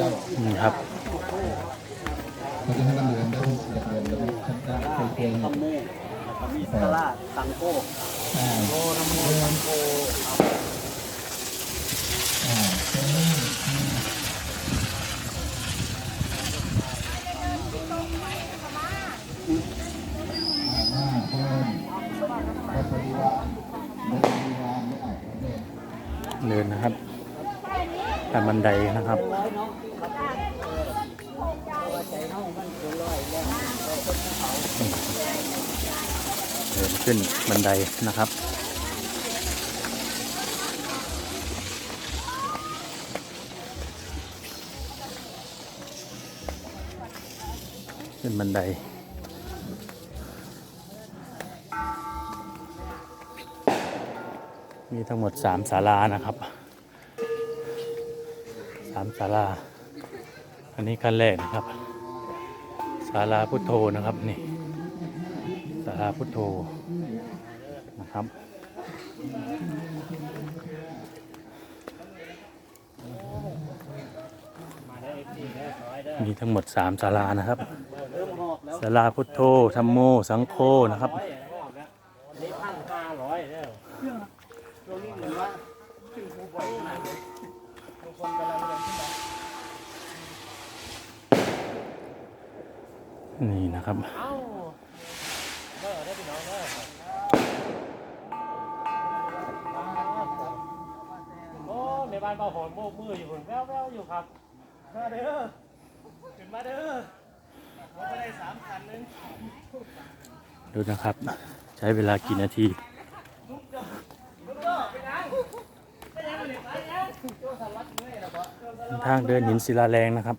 ข้านี่ครับเขาจะให้มันเดินได้เดินได้ชัดได้เป็นเพียมีสลาดตังโก้โกนโมตังโก้เนินนะครับแตามบันไดนะครับ ร้อยเนาะครับเออตัวใจเฮามันเกินร้อยแล้ว เดินขึ้นบันไดนะครับ ขึ้นบันไดมีทั้งหมดสามศาลานะครับสามศาลา อันนี้ขั้นแรกนะครับ ศาลาพุทโธนะครับนี่ศาลาพุทโธนะครับมีทั้งหมดสามศาลานะครับศาลาพุทโธธรรมโมสังโฆนะครับ บ้านเบาหอนโบกมืออยู่คนแววๆอยู่ครับมาเด้อขึ้นมาเด้อเราไปได้สามคันนึงดูนะครับ ใช้เวลากี่นาทีทางเดินหินศิลาแรงนะครับ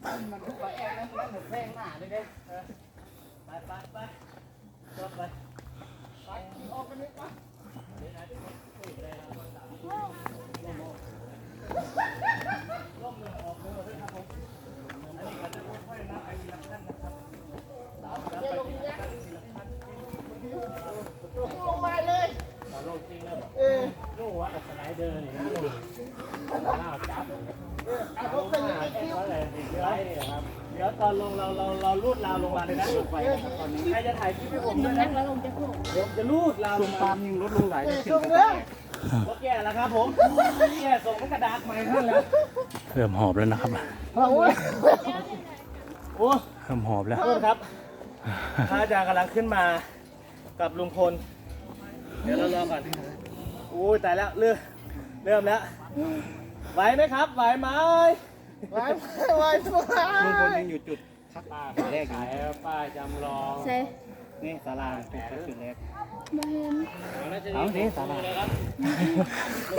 ลูกว่าสไลเดอร์นี่นะล่าจับเอาไปเลยครับ เดี๋ยวตอนลงเราเราเราลูดราวลงมาเลยนะไฟนะครับตอนนี้ ใครจะถ่ายคลิปให้ผมด้วยนะแล้วลงจะพูดผมจะลูดราวลงมายังลดลงหลายส่งเลย รถแก่แล้วครับผมแก่ส่งกระดาษใหม่ท่านแล้วเริ่มหอบแล้วนะครับโอ้ยโอ้เริ่มหอบแล้วโทษครับพระอาจารย์กำลังขึ้นมากับลุงพล เดี๋ยวเรารอก่อนโอ้ยตายแล้วเริ่มเริ่มแล้วไหวไหมครับไหวไหมไหวไหวไหวลุงพลยังอยู่จุดพักแรกอยู่ขายป้ายจำลองใช่ นี่ศาลาเป็นจุดแรกมาเห็นเอาดิสารา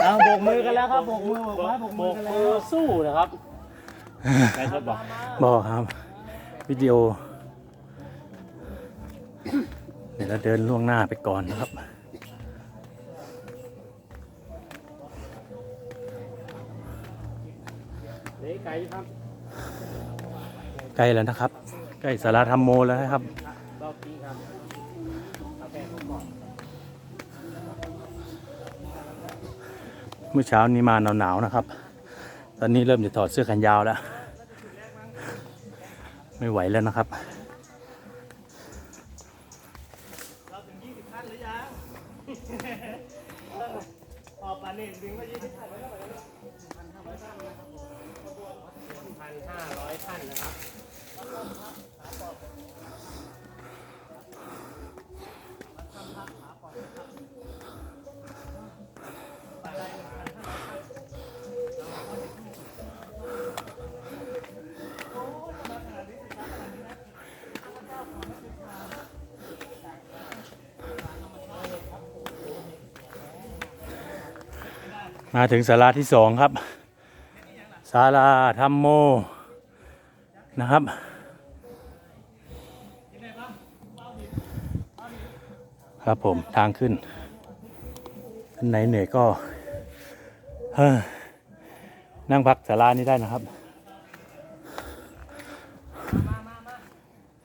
เอาโบกมือกันแล้วครับโบกมือโบกไม้โบกมือกันแล้วสู้นะครับใครทดบอกบอกครับ วิดีโอ เดี๋ยวเราเดินล่วงหน้าไปก่อนนะครับเด็กไก่ครับใกล้แล้วนะครับ ใกล้สาราธรรมโมแล้วนะครับรอบนี้ครับเอาแป้งผมบอก เมื่อเช้านี้มาหนาวๆนะครับ ตอนนี้เริ่มจะถอดเสื้อแขนยาวแล้ว ไม่ไหวแล้วนะครับ เราถึง20ขั้นหรือยังออกปานี่ดึงมา20ขั้นไว้แล้วพันห้าร้อยขั้นนะครับพันห้าร้อยขั้นนะครับ มาถึงศาลาที่สองครับศาลาธรรมโมนะครับ ครับผมทางขึ้นท่านไหนเหนื่อยก็เฮ้อนั่งพักศาลานี้ได้นะครับ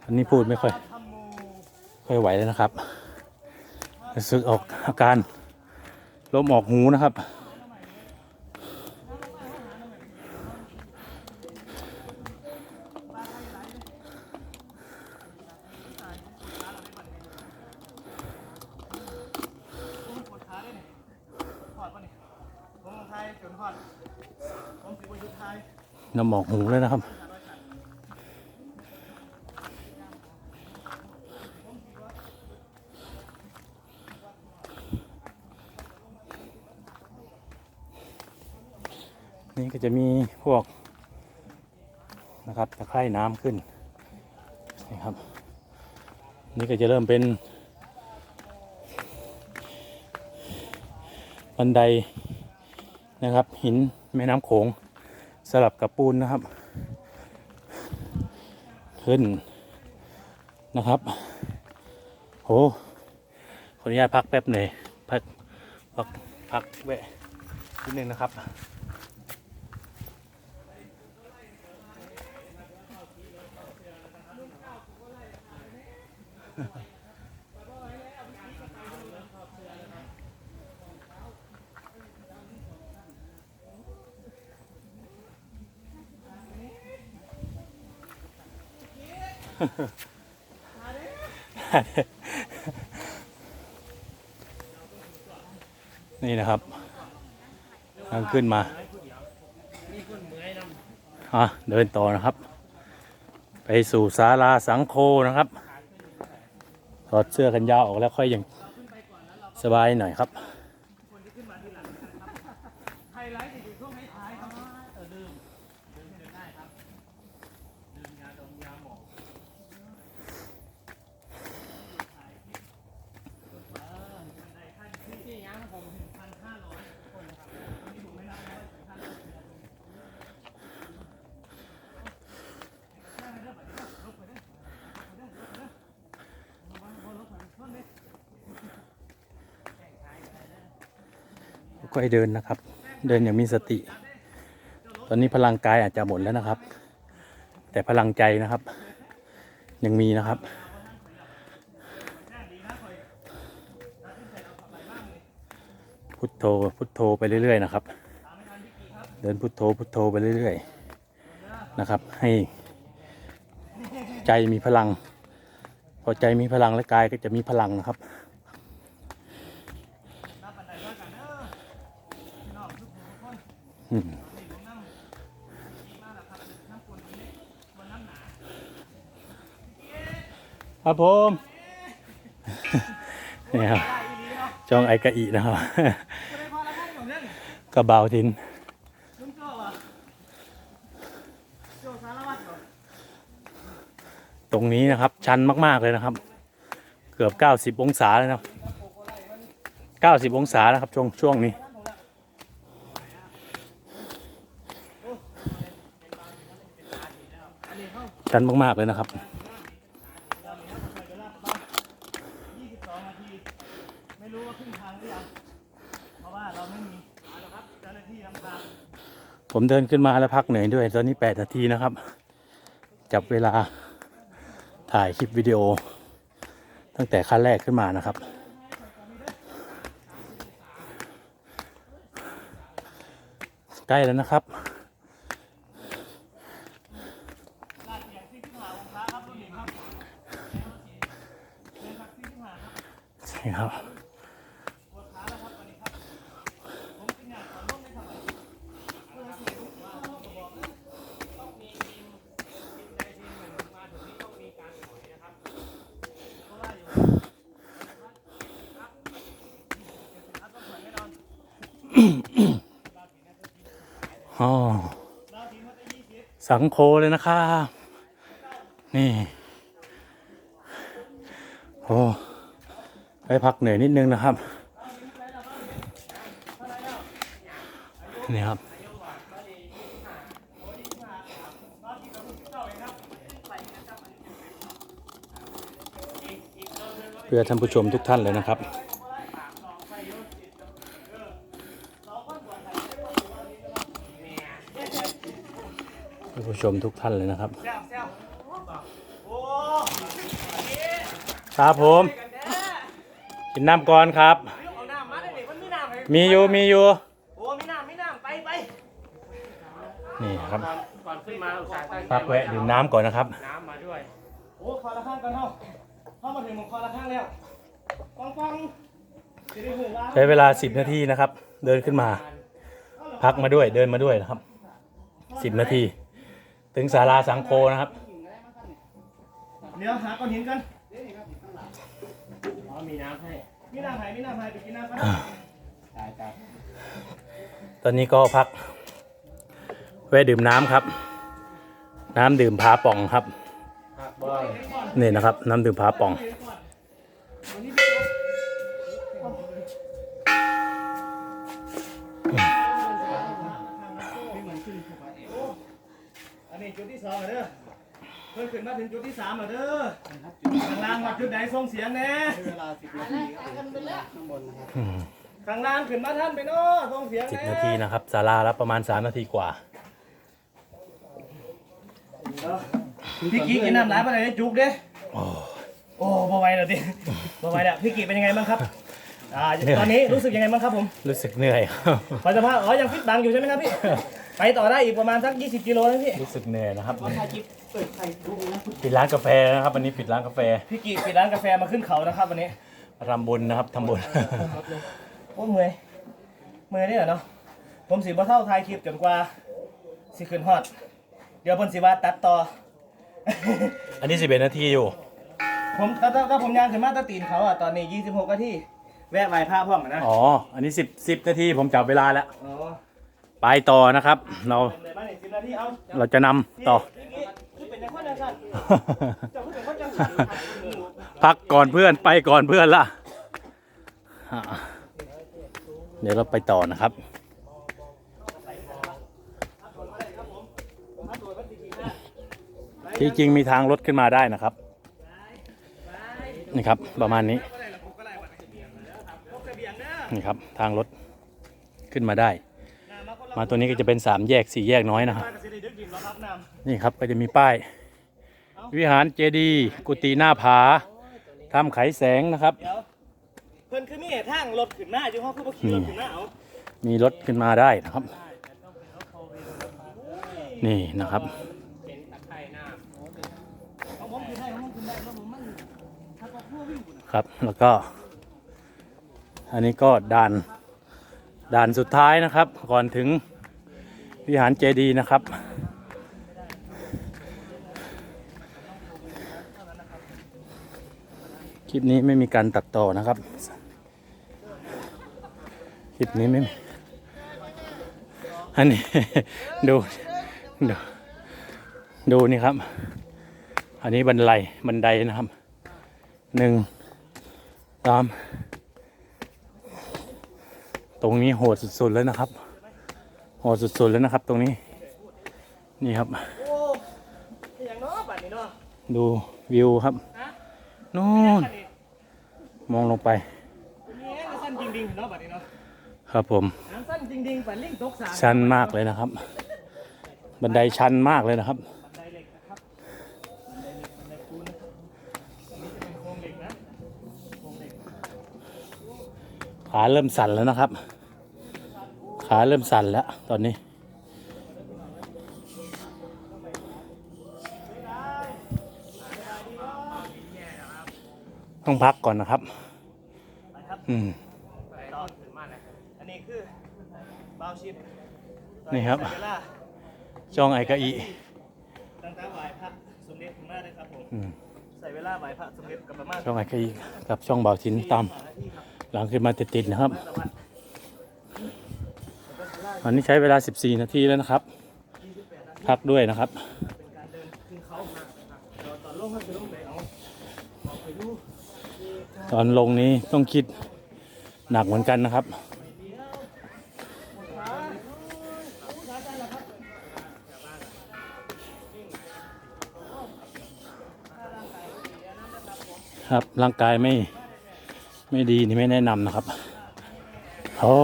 อันนี้พูดไม่ค่อย ค่อยไหวแล้วนะครับรู้สึกออกอาการลมออกหูนะครับ น้ำหมอกหูเลยนะครับ นี่ก็จะมีพวกนะครับตะไคร่น้ำขึ้นนี่ครับ นี่ก็จะเริ่มเป็น บันได นะครับ หินแม่น้ำโขงสลับกับปูนนะครับ ขึ้นนะครับโหขออนุญาตพักแป๊บหน่อยพักพักพักแวะนิดนึงนะครับ นี่นะครับทางขึ้นมาอะเดินต่อนะครับ ไปสู่ศาลาสังโคนะครับถอดเสื้อกันยาวออกแล้วค่อยยังสบายหน่อยครับ ไฮไลท์อยู่ช่วงท้ายๆครับเออดื่มดื่มเดินได้ครับดื่มยาดมยาหมองที่ยังผมถึงพันห้าร้อยคนครับวันนี้ผมไม่รับร้อยถึงพัน ค่อยเดินนะครับ เดินอย่างมีสติ ตอนนี้พลังกายอาจจะหมดแล้วนะครับ แต่พลังใจนะครับ ยังมีนะครับ พุทโธพุทโธไปเรื่อย ๆ นะครับ เดินพุทโธพุทโธไปเรื่อย ๆ นะครับ ให้ใจมีพลัง พอใจมีพลังและกายก็จะมีพลังนะครับ อืม ครับผมนี่ครับจองไอกะอีนะครับไม่พอแล้วครับผมเรื่องกระเบาทินลุงโจ้อะโจ้สารวัตรเหรอตรงนี้นะครับ ชันมากๆเลยนะครับ เกือบ 90 องศาเลยนะครับ90 องศานะครับช่วงช่วงนี้ ชันมาก ๆ เลยนะครับ ไม่รู้ว่าครึ่งทางหรือยัง เพราะว่าเราไม่มีเจ้าหน้าที่นำทางผมเดินขึ้นมาแล้วพักเหนื่อยด้วย ตอนนี้ 8 นาทีนะครับ จับเวลาถ่ายคลิปวิดีโอ ตั้งแต่ขั้นแรกขึ้นมานะครับ ใกล้แล้วนะครับ ลาดเสียงที่ขึ้นหาองค์พระครับรุ่นหนึ่งครับเดินทักซี่ขึ้นหาครับ ใช่ครับ ปวดขาแล้วครับวั นนี้ครับผมเป็นอย่างขอร่วมในสมัยเพื่อให้รู้ว่าเราจะบอกนะต้องมีทีมทีมใดทีมหนึ่งมาถึงนี้ต้องมีการถอยนะครับเพราะว่าอยู่ครับครับต้องถอยแน่นอนอ๋อสิบสังโคเลยนะครับ นี่ โอ้ ไปพักเหนื่อยนิดนึงนะครับ นี่ครับเพื่อท่านผู้ชมทุกท่านเลยนะครับเพื่อผู้ชมทุกท่านเลยนะครับ ครับผม กันแน่กินน้ำก่อนครับ เอาน้ำมาได้เด็กมันมีน้ำไหมมีอยู่มีอยู่โอ้มีน้ำมีน้ำไปไปนี่ครับก่อนขึ้นมาอุตส่าห์ตั้งใจพักแวะดื่มน้ำก่อนนะครับ น้ำมาด้วย โอ้คอละข้างกันเนาะเข้ามาถึงหมคอละข้างแล้วฟังฟังจะได้หูว่าใช้เวลา 10 นาทีนะครับ เดินขึ้นมา พักมาด้วยเดินมาด้วยนะครับ 10 นาที ถึงศาลาสังโคนะครับ เดี๋ยวหาก้อนหินกันอ๋อ มีน้ำให้มีน้ำให้มีน้ำให้ไปกินน้ำกันตายตายตอนนี้ก็พักแวะดื่มน้ำครับ น้ำดื่มผาป่องครับครับบอยนี่นะครับ น้ำดื่มผาป่อง อันนี้จุดที่สองเหรอ เด้อเพิ่งขึ้นมาถึงจุดที่สามเหรอเด้อข้างล่างวัดจุดไหนส่งเสียงแน่เวลาสิบนาทีข้างบนนะครับ ข้างล่างขึ้นมาท่านไปเนาะส่งเสียงสิบแน่นาทีนะครับศาลาละประมาณสามนาทีกว่าพี่กี้กินน้ำหลายไปไหนได้จุกเด้โอ้บ่ไหวแล้วดิบ่ไหวแล้วพี่กี้เป็นยังไงบ้างครับอ่าตอนนี้รู้สึกยังไงบ้างครับผมรู้สึกเหนื่อยครับพอจะพาอ๋อยังฟิตบังอยู่ใช่ไหมครับพี่ ไปต่อได้อีกประมาณสัก 20 กิโลนะพี่รู้สึกเหนื่อยนะครับปิดร้านกาแฟนะครับวันนี้ปิดร้านกาแฟพี่กี้ปิดร้านกาแฟมาขึ้นเขานะครับวันนี้ทำบุญนะครับทำบุญโอ้เมื่อยเมื่อยนี่เหรอเนาะผมสิบ่เท่าทายคลิปจนกว่าสิขึ้นฮอด เดี๋ยวเพิ่นสิว่าตัดต่อ อันนี้สิบเอ็ดนาทีอยู่ ผมถ้าถ้าถ้าผมย่างขึ้นมาตะตีนเขาอะตอนนี้ 26นาทีแวะไหว้พระพร้อมกันนะอ๋ออันนี้สิบสิบนาทีผมจับเวลาแล้วอ๋อ ไปต่อนะครับ เราเป็นไรบ้างเนี่ย10นาทีเอาเราจะนำต่อพี่กี้คือเป็นยังไงจังซั่นเจ้าคือเป็นคนจังซั่นพักก่อนเพื่อนไปก่อนเพื่อนละอะเดี๋ยวเราไปต่อนะครับที่จริงมีทางรถขึ้นมาได้นะครับนี่ครับประมาณนี้นี่ครับทางรถขึ้นมาได้ มาตัวนี้ก็จะเป็นสามแยกสี่แยกน้อยนะครับป้าก็สิได้ดึกดิ่งแล้วครับน้ำนี่ครับก็จะมีป้าย วิหารเจดีย์กุฏิหน้าผาทำไขแสงนะครับเดี๋ยวเพิ่นคือมีทางรถขึ้นมาอยู่ห้องคือบ่ขี่รถขึ้นมาเอามีรถขึ้นมาได้นะครับ นี่นะครับเอาผมขึ้นได้เอาผมขึ้นได้แล้วผมมันถ้าก็พัววิ่งอยู่ครับแล้วก็ อันนี้ก็ด่าน ด่านสุดท้ายนะครับ ก่อนถึงวิหารเจดีย์นะครับ คลิปนี้ไม่มีการตัดต่อนะครับ คลิปนี้ไม่มีอันนี้ดูดูดูนี่ครับ อันนี้บันไดบันไดนะครับหนึ่งสาม ตรงนี้โหดสุดๆแล้วนะครับ โหดสุดๆแล้วนะครับ ตรงนี้ นี่ครับโอ้ยอย่างเนาะบัดนี้เนาะดูวิวครับฮะนู่นบัดนี้มองลงไปแม่งสั้นจริงๆเนาะบัดนี้เนาะครับผมน้ำสั้นจริงๆปันลิงตกสาชันมากเลยนะครับ บันไดชันมากเลยนะครับ บันไดเหล็กนะครับบันไดเหล็กบันไดปูนนะครับอันนี้จะเป็นโครงเหล็กนะโครงเหล็ก ขาเริ่มสั่นแล้วนะครับ ขาเริ่มสั่นแล้วตอนนี้ ต้องพักก่อนนะครับไปครับอืมไปต่อถึงมาเลยอันนี้คือเบาชิปนี่ครับใส่เวลาจ้องไอกะอีตั้งแต่ไหว้พระสมเด็จถึงมาเลยครับผมอืมใส่เวลาไหว้พระสมเด็จกับประมาณช่องไอกะอีกับช่องเบาชิ้นตาม หลังขึ้นมาติดๆนะครับ อันนี้ใช้เวลา 14 นาทีแล้วนะครับ พักด้วยนะครับตอนลงนี้ต้องคิดหนักเหมือนกันนะครับ ครับร่างกายไม่ ไม่ดีนี่ไม่แนะนำนะครับโอ้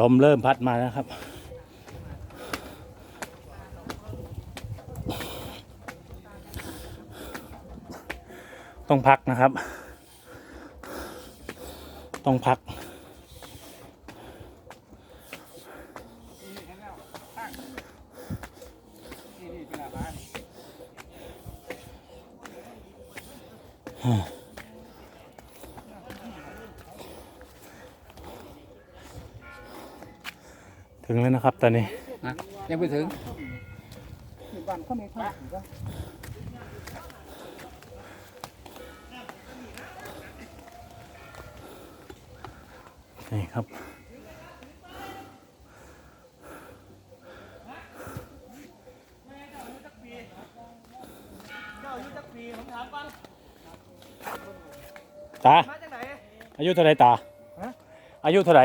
ลมเริ่มพัดมาแล้วครับ ต้องพักนะครับ ต้องพัก นะครับ ตอนนี้ยังไม่ถึงวันเขาไม่ทำก็นี่ครับเจ้าอายุจักปีผมถามก่อนตามาจากไหนอายุเท่าไหรตา อายุเท่าไหร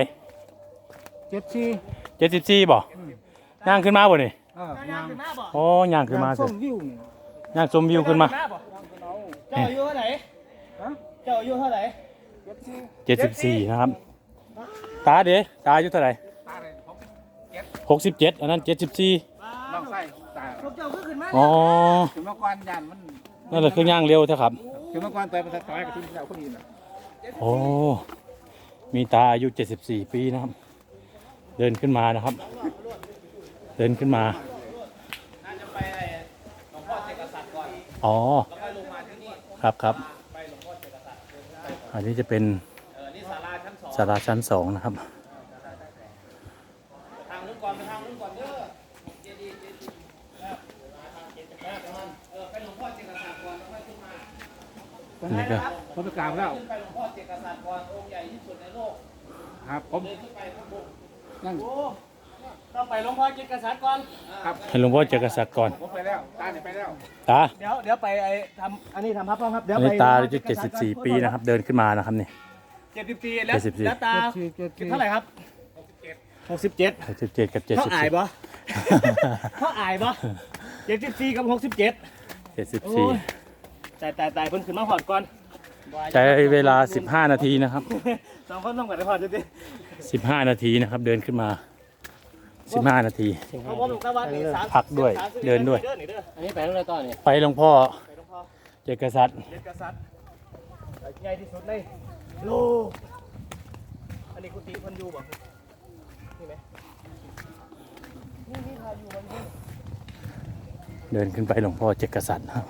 เจ็ดสี่ เจ็ดสิบสี่บ่ย่างขึ้นมาบ่นี่อ่าเจ้าย่างขึ้นมาบ่โอ้ย่างขึ้นมาสิส้มวิวนี่ย่างชมวิวขึ้นมาเจ้บ่เจ้าอายุเท่าไหร่ฮะเจ้าอายุเท่าไหร่เจ็ดสี่เจ็ดสิบสี่นะครับ ตาเด้ตาอายุเท่าไหรตาเลยผมหกสิบเจ็ดอันนั้นเจ็ดสิบสี่น้องไส้ตาพวกเจ้าก็ขึ้นมาอ๋อถึงเมื่อก่อนยานมันนั่นแหละคือย่างเร็วเท่าครับถึงเมื่อก่อนไปประทับตายกับที่เราคนนี้น่ะโอ้มีตาอายุ74ปีนะครับ เดินขึ้นมานะครับ เดินขึ้นมาน่าจะไปไอ้หลวงพ่อเจกษัตริย์ก่อนอ๋อแล้วค่อยลงมาที่นี่ครับครับไปหลวงพ่อเจกษัตริย์อันนี้จะเป็นเออนี่ศาลาชั้นสองศาลาชั้นสองนะครับ ทางนู้นก่อนไปทางนู้นก่อนเด้อเจดีย์เจดีย์เออไปหลวงพ่อเจกษัตริย์ก่อนแล้วค่อยขึ้นมา อันนี้ก็ ผมไปกราบแล้ว ขึ้นไปหลวงพ่อเจกษัตริย์ก่อนองค์ใหญ่ที่สุดในโลก ครับผม เดินขึ้นไปข้างบน นั่งโอ้ต้องไปหลวงพ่อเจกษัตริย์ก่อน ครับให้หลวงพ่อเจกษัตริย์ก่อนผมไปแล้วตาเนี่ยไปแล้วตาเดี๋ยวเดี๋ยวไปไอ้ทำอันนี้ทำพับบ้างครับ เดี๋ยวอันไปนี้ตาอายุ74 ปีนะครับ เดินขึ้นมานะครับนี่ เจ็ดสิบสี่แล้ว74 แล้วตาเจ็ดสี่เจ็ดสี่เท่าไหร่ครับหกสิบเจ็ด67กับ เขาอาย74ปะเขาอายปะเจ็ดสิบสี่กับหกสิบเจ็ด74 ตายตายตายเพิ่นขึ้นมาหอดก่อน ใช้เวลา 15 นาทีนะครับสองคนต้องกันไปหอดจริง15 นาทีนะครับ เดินขึ้นมา 15 นาทีๆเพราะว่าหลวงตาวันนี่สามพักด้วยเดินด้วย อันนี้ไปตรงไหนต่อเนี่ยไปหลวงพ่อไปหลวงพ่อเจกษัตริย์เจ็ดกษัตริย์ใหญ่ที่สุดในโลกอันนี้กุฏิเพันอยูบ่นี่ไหมนี่นี่ทาอยู่มันนี่เดินขึ้นไปหลวงพ่อเจกษัตริย์นะครับ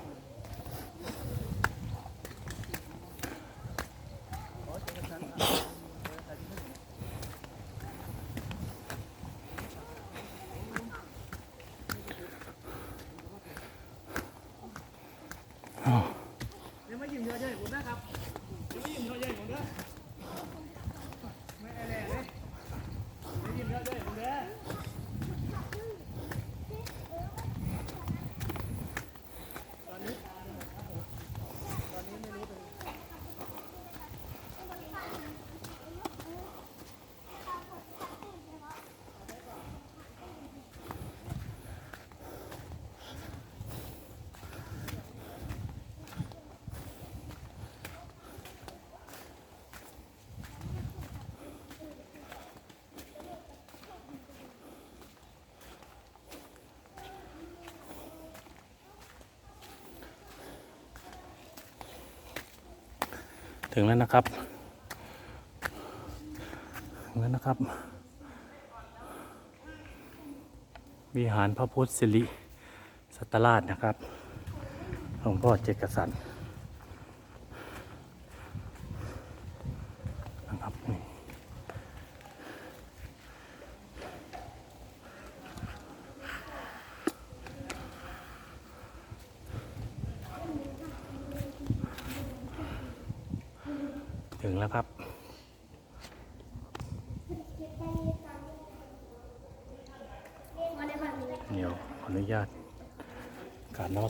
เดี๋ยวมายิ้มเยอะๆผมนะครับเดี๋ยวมายิ้มเยอะๆผมเด้อไม่อะไรเลยเดี๋ยวยิ้มเยอะๆผมเด้อ ถึงแล้วนะครับถึงแล้วนะครับ วิหารพระพุทธสิริสัตราชนะครับหลวงพ่อเจกสันนะครับนี่ถึงแล้วครับ เดี๋ยวขออนุญาต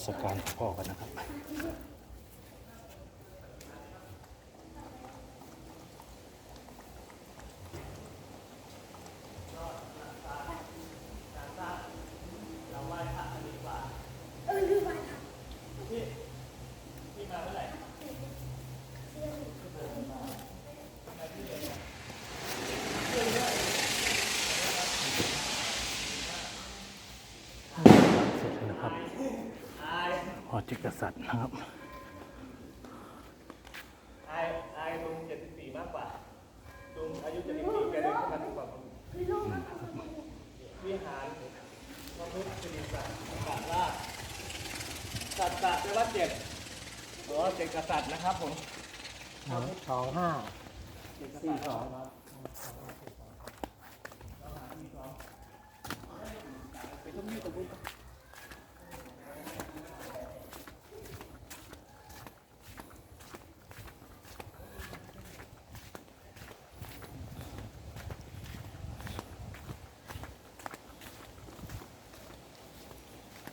การนวัสการหลวงพ่อกันนะครับ เสร็จแล้วนะครับพอจิกษัตริย์ นะครับ อายอายลุงเจ็ดสิบสี่มากกว่าลุงอายุเจ็ดสิบสี่แกเดินขึ้นมาถึงกว่าผมวิหารพระพุทธสิริสัตว์สัตว์ราชสัตตะแปลว่าเจ็ดอ๋อเจ็ดกษัตริย์นะครับผม สองห้า สี่สอง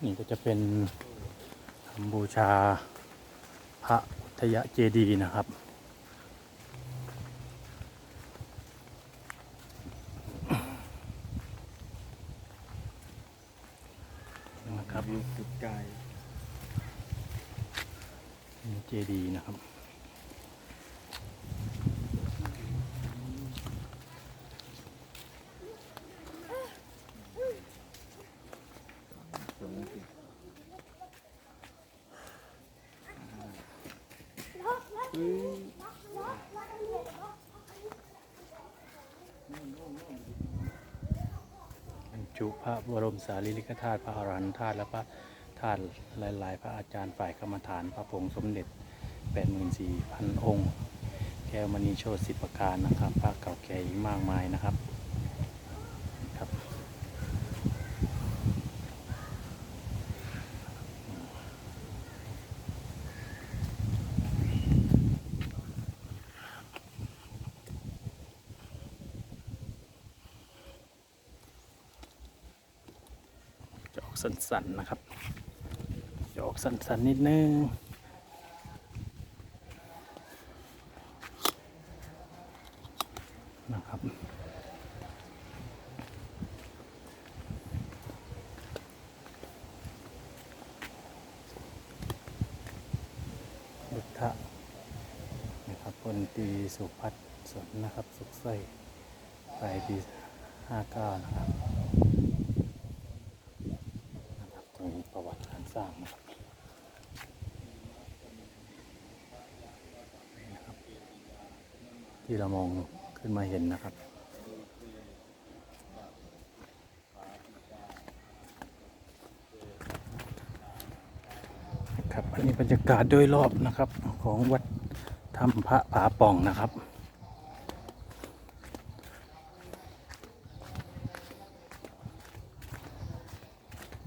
นี่ก็จะเป็นคำบูชาพระพุทธยเจดีนะครับสุดกายเจดีย์นะครับ บรรจุพระบรม สารีริกธาตุพระอรหันตธาตุและพระธาตุหลาย ๆ พระอาจารย์ฝ่ายกรรมฐานพระพงสมเด็จ 84,000 องค์ แก้วมณีโชติสิบประการนะครับพระเก่าแก่อีกมากมายนะครับ สั้นๆนะครับจะออกสั้นๆนิดนึงนะครับบุตรนะครับพลตีสุพัฒน์สนนะครับ สุขใสไปปี59นะครับนะครับตรงนี้ประวัติการสร้างนะครับนี่นะครับ ที่เรามองขึ้นมาเห็นนะครับ ครับอันนี้บรรยากาศโดยรอบนะครับของวัดถ้ำพระผาป่องนะครับ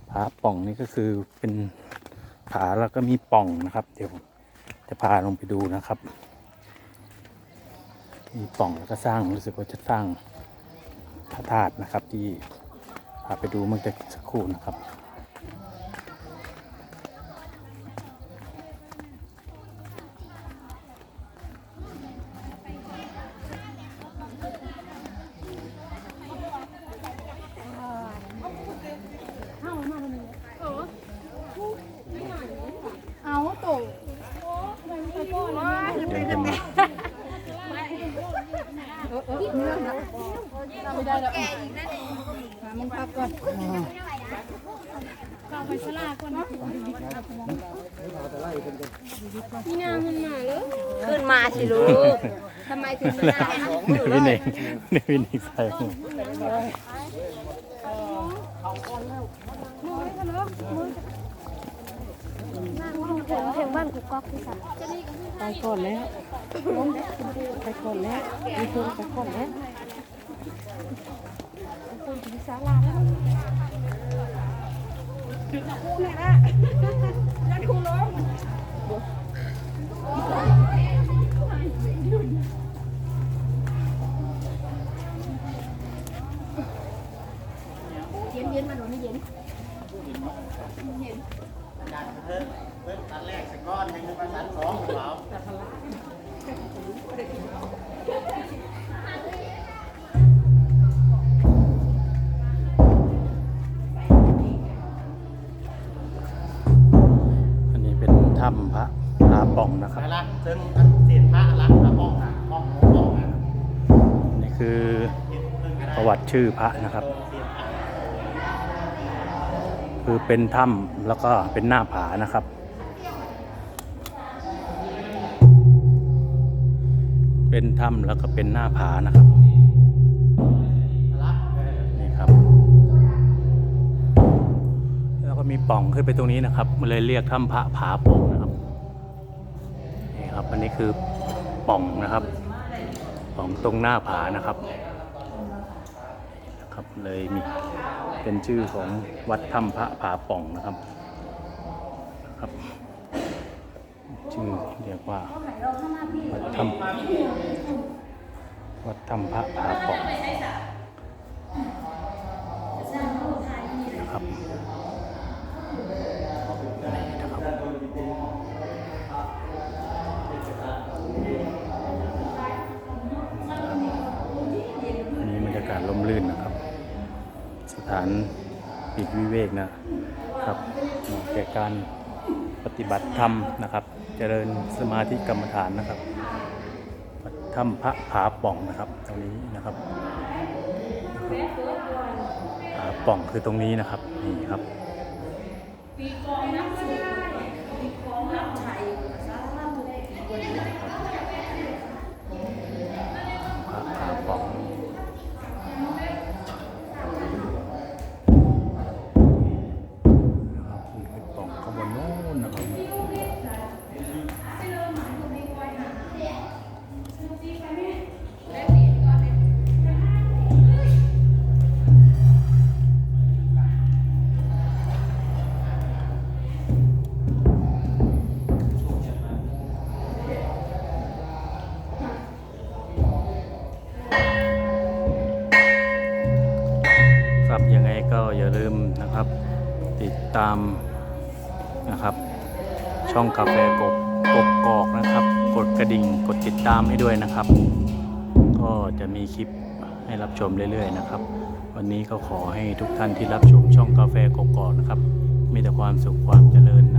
ผาป่องนี่ก็คือเป็นผาแล้วก็มีป่องนะครับ เดี๋ยวผมจะพาลงไปดูนะครับ มีป่องแล้วก็สร้างรู้สึกว่าจะสร้างพระธาตุนะครับ ที่พาไปดูเมื่อสักครู่นะครับ ก๊อกที่สัตว์ไปก่อนแล้วไปก่อนแล้วมีคนไปก่อนแล้วคุณถึงศาลาแล้วคู่เลยนะยันคู่ลงเย็นเย็นมาหนูนี่เย็นอั คือประวัติชื่อพระนะครับ คือเป็นถ้ำแล้วก็เป็นหน้าผานะครับ เป็นถ้ำแล้วก็เป็นหน้าผานะครับนี่ครับ แล้วก็มีป่องขึ้นไปตรงนี้นะครับมันเลยเรียกถ้ำพระผาป่องนะครับนี่ครับอันนี้คือป่องนะครับ ของตรงหน้าผานะครับนะครับเลยมีเป็นชื่อของวัดถ้ำพระผาป่องนะครับครับชื่อเรียกว่าวัดถ้ำวัดถ้ำพระผาป่อง ปีกวิเวกนะครับแก่การปฏิบัติธรรมนะครับ เจริญสมาธิกรรมฐานนะครับถ้ำพระผาป่องนะครับตรงนี้นะครับผาป่องคือตรงนี้นะครับนี่ครับ ตามนะครับ ช่องกาแฟกบกบกอกนะครับ กดกระดิ่งกดติดตามให้ด้วยนะครับ ก็จะมีคลิปให้รับชมเรื่อยๆนะครับ วันนี้ก็ขอให้ทุกท่านที่รับชมช่องกาแฟกบกอกนะครับ มีแต่ความสุขความเจริญนะ